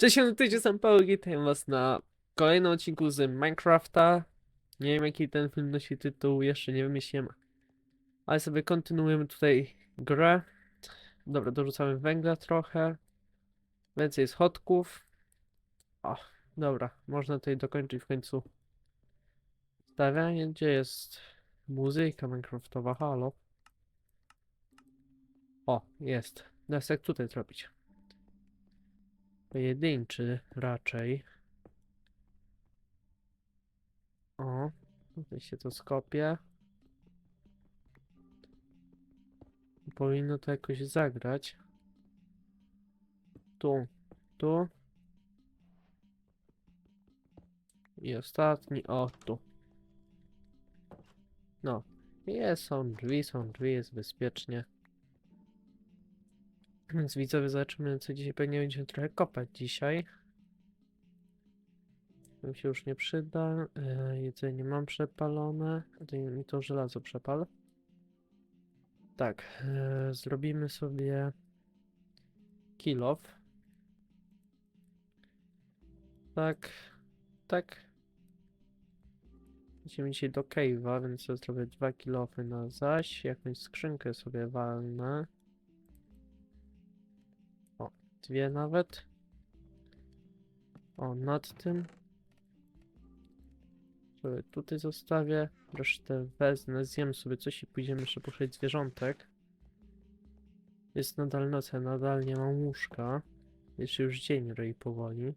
Cześć, to jestem Paweł, witam was na kolejnym odcinku z Minecrafta. Nie wiem jaki ten film nosi tytuł, jeszcze nie wymyśliłem. Ale sobie kontynuujemy tutaj grę. Dobra, dorzucamy węgla trochę. Więcej schodków. O, dobra, można tutaj dokończyć w końcu stawianie. Gdzie jest muzyka Minecraftowa? Halo. O, jest. Teraz jak tutaj zrobić? Pojedynczy raczej. O, tutaj się to skopie. Powinno to jakoś zagrać. Tu, tu. I ostatni, o tu. No, jest, są drzwi, są drzwi, jest bezpiecznie. Więc widzowie, zobaczymy co dzisiaj pewnie będziemy trochę kopać dzisiaj. Mi się już nie przyda. E, jedzenie mam przepalone. To mi to żelazo przepal. Tak, e, zrobimy sobie kill off. Tak, tak. Idziemy dzisiaj do cave'a, więc zrobię dwa kill offy na zaś. Jakąś skrzynkę sobie walnę. Dwie nawet. O, nad tym. Sobie tutaj zostawię. Resztę wezmę, zjem sobie coś i pójdziemy jeszcze poszukać zwierzątek. Jest nadal noc, ja nadal nie mam łóżka. Jest już dzień roi powoli.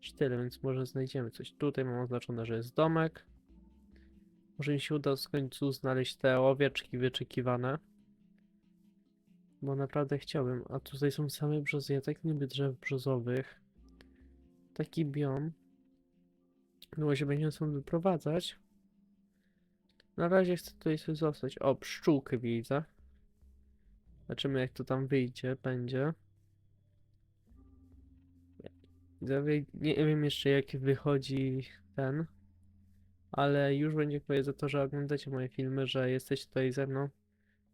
Cztery, więc może znajdziemy coś. Tutaj mam oznaczone, że jest domek. Może mi się uda w końcu znaleźć te owieczki wyczekiwane. Bo naprawdę chciałbym. A tutaj są same brzozy. Ja tak lubię drzew brzozowych. Taki biom. Było się będziemy stąd wyprowadzać. Na razie chcę tutaj sobie zostać. O, pszczółkę widzę. Zobaczymy jak to tam wyjdzie, będzie. Nie wiem jeszcze jak wychodzi ten. Ale już będzie powiedzieć za to, że oglądacie moje filmy, że jesteście tutaj ze mną.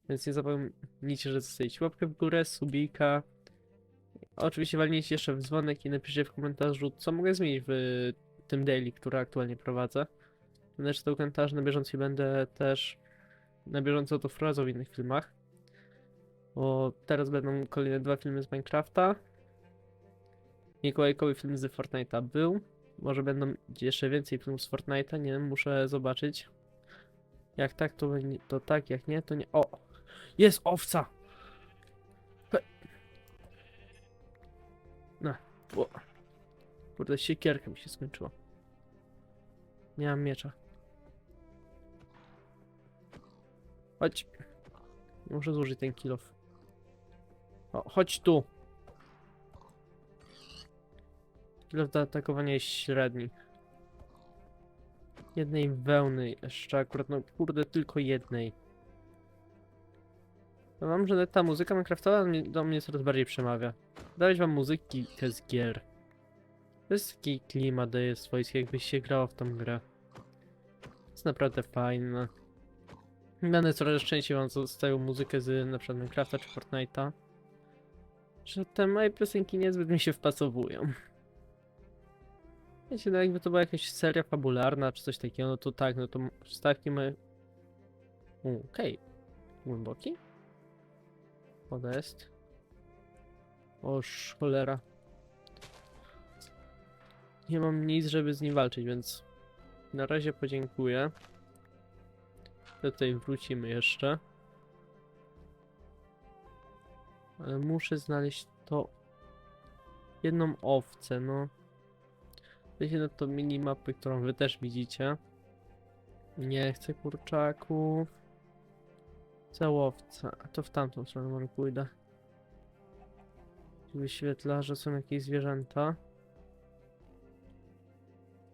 Więc nie zapomnijcie, że zostawić łapkę w górę, subika. Oczywiście walnijcie jeszcze w dzwonek i napiszcie w komentarzu, co mogę zmienić w tym daily, które aktualnie prowadzę. Będę czytał komentarze na bieżąco i będę też na bieżąco to wprowadzał w innych filmach. Bo teraz będą kolejne dwa filmy z Minecrafta. Mikołajkowy film z Fortnite'a był. Może będą jeszcze więcej filmów z Fortnite'a, nie muszę zobaczyć. Jak tak, to, to tak, jak nie, to nie. O! Jest owca! No. Kurde, siekierka mi się skończyła. Nie mam miecza. Chodź. Muszę zużyć ten kilof. O, chodź tu. Kilof do atakowania jest średni. Jednej wełny jeszcze akurat, no kurde, tylko jednej. Ja mam, że ta muzyka Minecraftowa do mnie coraz bardziej przemawia. Dawać wam muzyki z gier. To jest klimat daje swojski, jakbyś się grało w tą grę. Jest naprawdę fajne. Będę coraz częściej wam zostawiał muzykę z przykład Minecrafta czy Fortnite'a. Że te moje piosenki niezbyt mi się wpasowują. Wiecie, no jakby to była jakaś seria fabularna czy coś takiego, no to tak, no to wstawki my... Okej. Głęboki? Woda jest. O cholera. Nie mam nic, żeby z nim walczyć, więc na razie podziękuję. Tutaj wrócimy jeszcze. Ale muszę znaleźć to jedną owcę, no. Weźcie na to minimapy, którą wy też widzicie. Nie chcę kurczaków. Całowca. To w tamtą stronę może pójdę. Wyświetlarze są jakieś zwierzęta.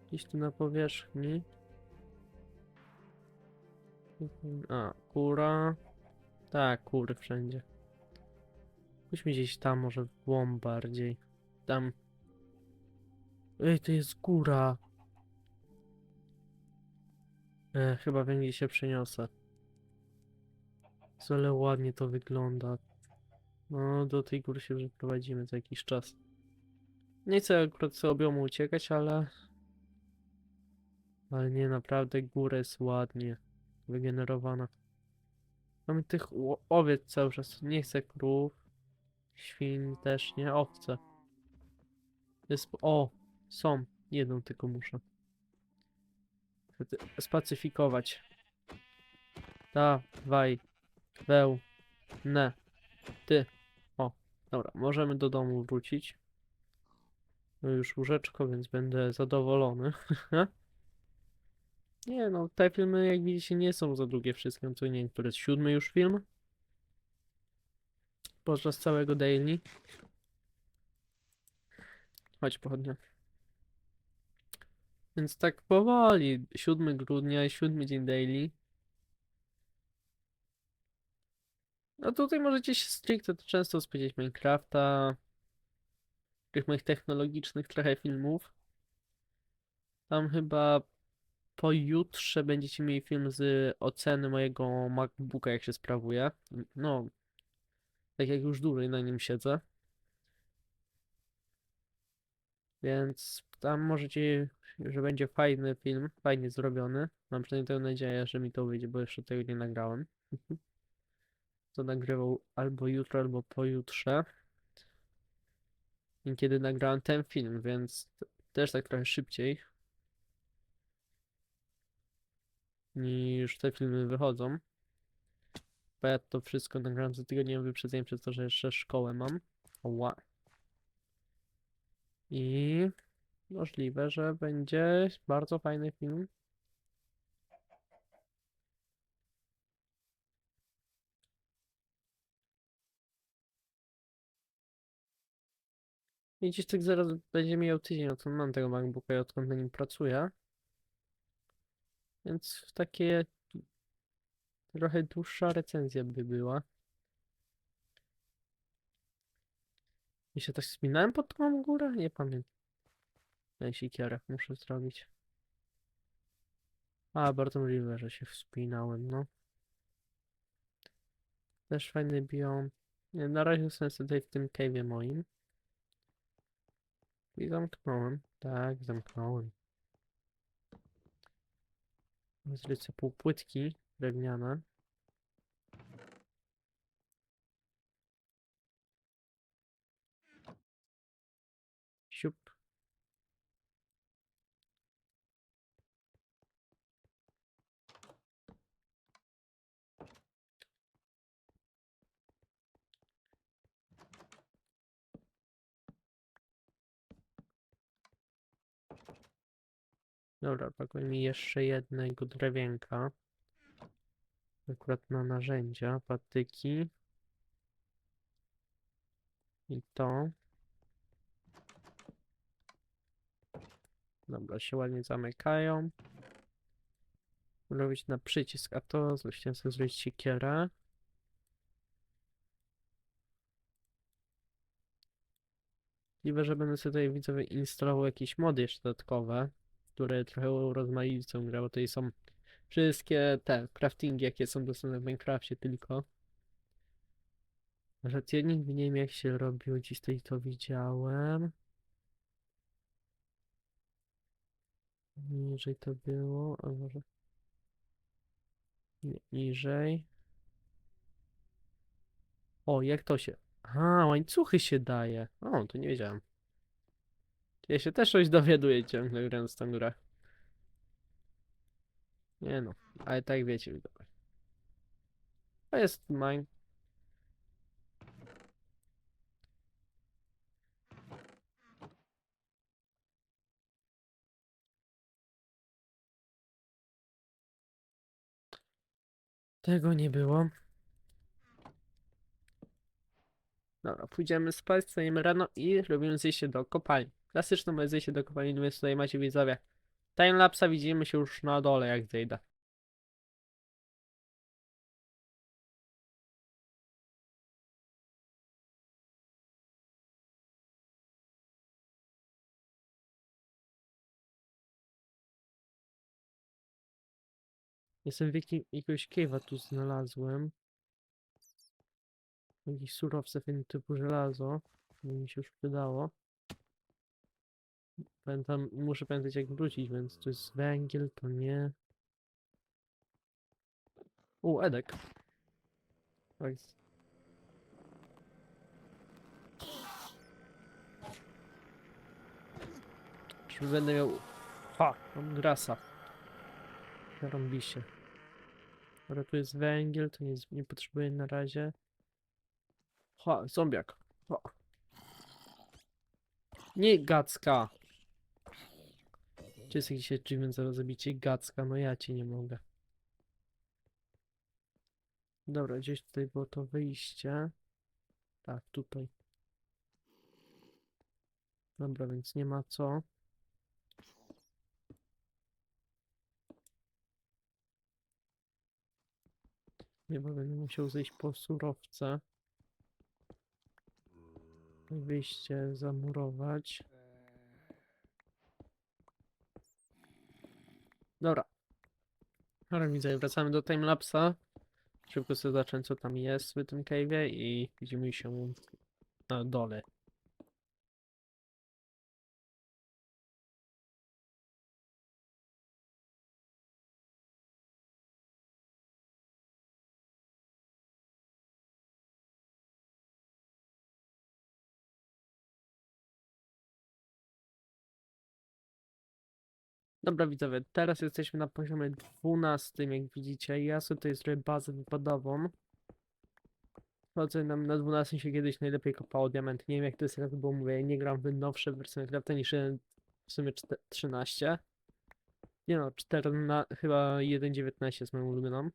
Gdzieś tu na powierzchni. A, kura. Tak, kury wszędzie. Pójdźmy gdzieś tam, może w głąb bardziej. Tam. Ej, to jest góra. E, chyba będzie się przeniosę. Ale ładnie to wygląda. No, do tej góry się przeprowadzimy za jakiś czas. Nie chcę akurat z obiomu uciekać, ale... Ale nie, naprawdę góra jest ładnie wygenerowana. Mamy tych owiec cały czas. Nie chcę krów. Świn też nie. Owce. Jest... O! Są. Jedną tylko muszę. Spacyfikować. Dawaj. Weł. Ne. Ty. O. Dobra, możemy do domu wrócić. No już łóżeczko, więc będę zadowolony. nie no, te filmy jak widzicie nie są za długie wszystkie. To nie który jest siódmy już film. Podczas całego daily. Chodź pochodnia. Więc tak powoli. 7 grudnia, 7 dzień daily. No tutaj możecie się stricte to często spodziewać Minecrafta, tych moich technologicznych trochę filmów. Tam chyba pojutrze będziecie mieli film z oceny mojego MacBooka, jak się sprawuje. No, tak jak już dłużej na nim siedzę. Więc tam możecie, że będzie fajny film, fajnie zrobiony. Mam przynajmniej tę nadzieję, że mi to wyjdzie, bo jeszcze tego nie nagrałem. To nagrywał albo jutro, albo pojutrze. I kiedy nagrałem ten film, więc też tak trochę szybciej niż te filmy wychodzą. Bo ja to wszystko nagrałem za tygodniem wyprzedzeniem przez to, że jeszcze szkołę mam. Ła. I możliwe, że będzie bardzo fajny film. I gdzieś tak zaraz będzie miał tydzień, odkąd mam tego MacBooka i odkąd na nim pracuję. Więc takie trochę dłuższa recenzja by była. I się tak wspinałem pod tą górę? Nie pamiętam. Na sikierę muszę zrobić. A, bardzo możliwe, że się wspinałem, no. Też fajny biom. Na razie jestem tutaj w tym cave'ie moim. I zamknąłem. Tak, zamknąłem. Zlecę półpłytki drewniane. Siup. Dobra, brakuje mi jeszcze jednego drewienka. Akurat na narzędzia, patyki. I to. Dobra, się ładnie zamykają. Robić na przycisk, a to chciałem sobie zrobić siekierę. Możliwe, że będę sobie tutaj widzowie instalował jakieś mody jeszcze dodatkowe, które trochę urozmaicą grę, bo tutaj są wszystkie te craftingi, jakie są dostępne w Minecrafcie tylko. Nawet ja nigdy nie wiem jak się robiło, gdzieś tutaj to widziałem. Niżej to było, a może... Niżej. O, jak to się... A, łańcuchy się daje. O, to nie wiedziałem. Ja się też coś dowiaduję ciągle grając w tą grę. Nie no, ale tak wiecie, widzowie. To jest mine. Tego nie było. Dobra, pójdziemy spać, wstajemy rano i robimy zejście do kopalni. Klasyczne moje zejście do kopalni, więc tutaj macie widzowie. Timelapsa widzimy się już na dole, jak zejdę. Jestem w jakim, jakiegoś cave'a tu znalazłem. Jakieś surowce w typu żelazo. Mi się już przydało. Pamiętam, muszę pamiętać jak wrócić, więc to jest węgiel, to nie. U, Edek. Tak. Czy będę miał... Ha! Mam grasa. Zarąbiście. Dobra, tu jest węgiel, to nie, nie potrzebuję na razie. Ha, zombiak. Ha. Nie Gacka. Czy jest jakiś achievement za zabicie Gacka? No ja ci nie mogę. Dobra, gdzieś tutaj było to wyjście. Tak, tutaj. Dobra, więc nie ma co. Bo będę musiał zejść po surowce. Wyjście zamurować. Dobra. Dobra, widzę, wracamy do timelapsa. Szybko sobie zacząć, co tam jest w tym cave'ie i widzimy się na dole. Dobra widzowie, teraz jesteśmy na poziomie 12, jak widzicie. Ja sobie tutaj zrobię bazę wypadową. Chodzę nam na 12 się kiedyś najlepiej kopało diament. Nie wiem jak to jest teraz, bo mówię, nie gram w nowsze wersje Minecrafta niż w sumie czte- 13. Nie no, 14, chyba 1.19 jest moją ulubioną.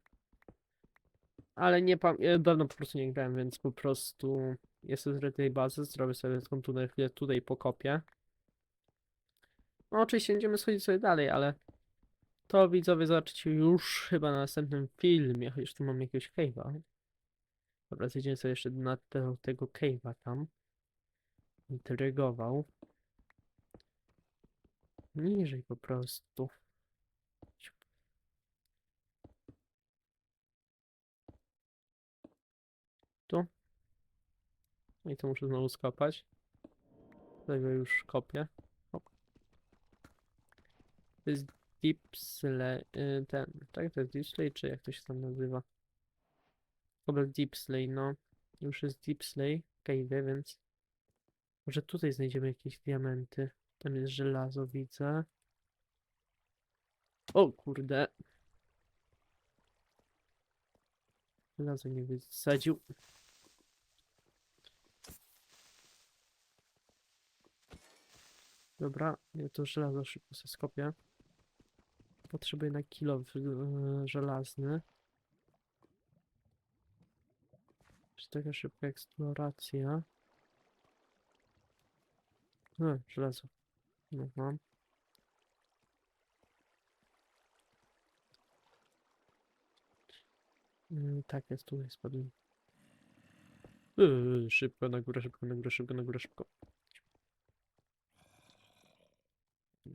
Ale nie ja dawno po prostu nie grałem, więc po prostu jestem z tej bazy, zrobię sobie tą tu na chwilę tutaj pokopię. No oczywiście będziemy schodzić sobie dalej, ale to widzowie zobaczycie już chyba na następnym filmie, chociaż tu mam jakiegoś cave'a. Dobra, zjedziemy sobie jeszcze na te, tego cave'a tam. Intrygował. Niżej po prostu. Tu. I to muszę znowu skopać. Tego już kopię. To jest Deep Slay, y, ten, tak? To jest Deep Slay, czy jak to się tam nazywa? Dobra, Deep Slay, no. Już jest Deep Slay, cave, więc może tutaj znajdziemy jakieś diamenty. Tam jest żelazo, widzę. O kurde. Żelazo nie wysadził. Dobra, ja to żelazo szybko skopię. Potrzebuję na kilo w- żelazny. Czy taka szybka eksploracja? No, żelazo. No, mam. Mm, tak, jest tutaj spadłem. Yy, szybko na górę, szybko na górę, szybko na górę, szybko.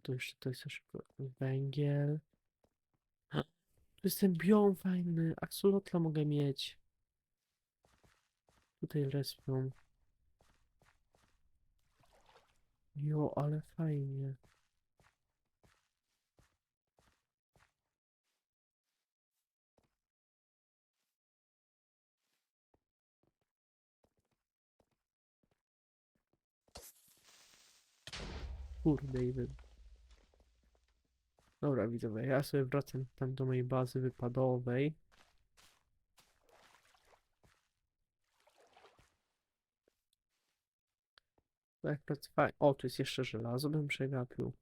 To jeszcze to jest szybko. Węgiel. Tu jest ten biom fajny. Axolotla mogę mieć. Tutaj respią. Jo, ale fajnie. Kurde, i. Dobra, widzowie, ja sobie wracam tam do mojej bazy wypadowej. Tak, pracowałem. O, tu jest jeszcze żelazo, bym przegapił.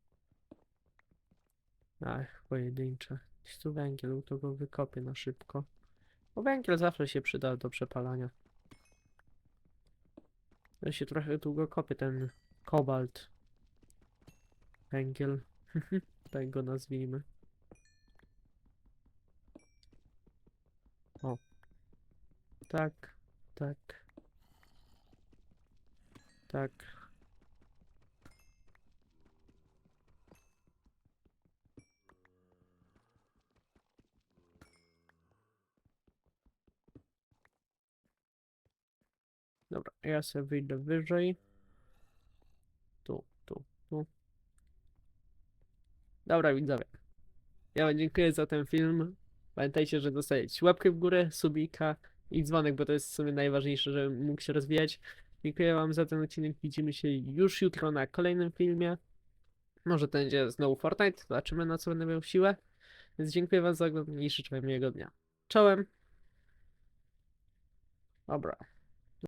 Ach, pojedyncze. Jest tu węgiel, to go wykopię na szybko. Bo węgiel zawsze się przyda do przepalania. Ja się trochę długo kopię ten kobalt. Węgiel. tak go nazwijmy. O. Tak, tak. Tak. Dobra, ja sobie wyjdę wyżej. Tu, tu, tu. Dobra, widzowie. Ja wam dziękuję za ten film. Pamiętajcie, że dostajecie łapkę w górę, subika i dzwonek, bo to jest w sumie najważniejsze, żebym mógł się rozwijać. Dziękuję wam za ten odcinek. Widzimy się już jutro na kolejnym filmie. Może to będzie znowu Fortnite. Zobaczymy na co będę miał siłę. Więc dziękuję wam za oglądanie i życzę wam miłego dnia. Czołem. Dobra.